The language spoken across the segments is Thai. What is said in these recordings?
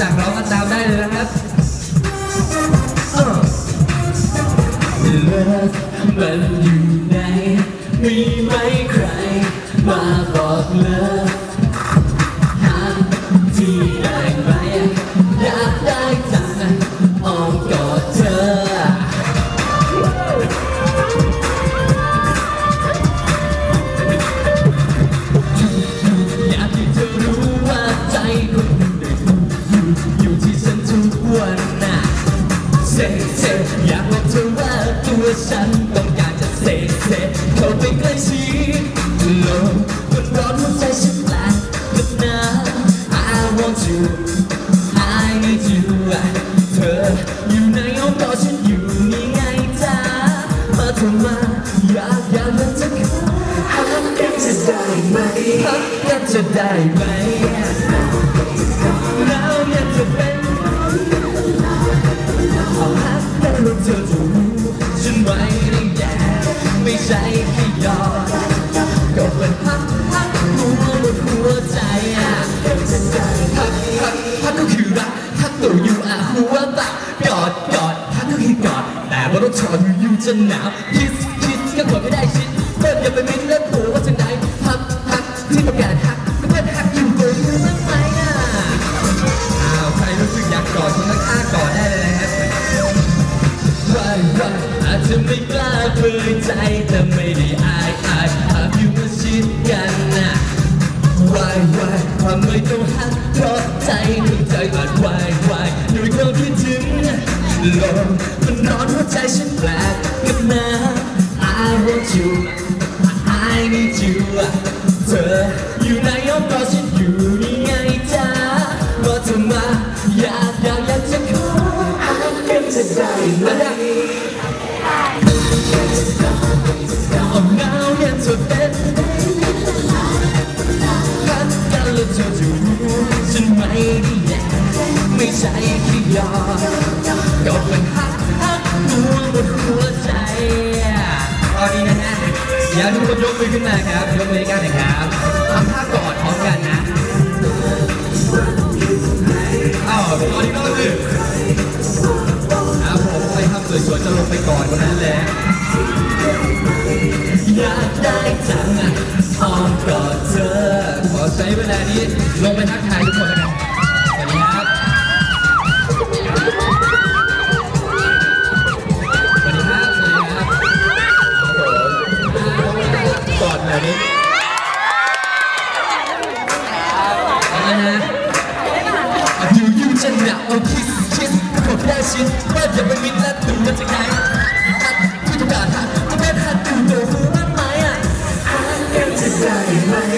จักร้องกันตามได้เลยนะครับเออเลิศมันอยู่ไหนมีไหมใครมาบอกเลิศ เซอยากบอกเธอว่าตัวฉันต้องการจะเซ่เซเข้าไปใกล้ชิดโลกมันร้อนหัวใจฉันแปลกกับน้ำ I want you I need you เธออยู่ในอ้อมกอดฉันอยู่นี่ไงจ้ามาเถอะมาอยากอยากมันจะเข้าหากันจะได้ไหมหากันจะได้ไหม เธอจะรู้ฉันไม่ได้แย่ไม่ใช่แค่ยอดก็เป็นฮักฮักหัวหมดหัวใจอะฮักฮักฮักก็คือรักฮักตัวอยู่อะหัวตากอดกอดฮักก็คือกอดแต่ว่าต้องชอนอยู่อยู่จะหนาวคิสคิสก็กดไม่ได้ชิดเปิดอย่าไปมิดเล่นหัวว่าจะไหนฮักฮักที่ต้องการ ลมมันร้อนหัวใจฉันแปลกกับน้ำ I want you I need you เธออยู่ในอ้อมกอดฉันอยู่นี่ไงจ้าว่าเธอมาอยากอยากอยากจะขอหากันจะได้ไหม ยก็เป็นฮักฮักหัวหมดหัวใจตอนนี้นะฮะเดี๋ยวทุกคนยกมือขึ้นมาครับ ยกมือกันนะครับทำท่ากอดพร้อมกันนะอ้าวตอนนี้ก็คือครับผมใครทำสวยๆจะลงไปก่อนคนนั้นเลยอยากได้จังอะอ้อมกอดเธอ ขอใช้เวลานี้ลงไปทักทายทุกคนแล้วกันาวเอาคิสคิสขอแค่ชิดว่าอย่าไปมิดและดูว่าจะไงฮักที่ต้องการฮักจะเป็นฮักดูโดหูมากไหมอะฮักกันจะได้ไหม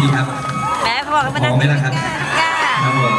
นี่ครับแหมเขาบอกว่ามันหอมไหมล่ะครับกล้าครับผม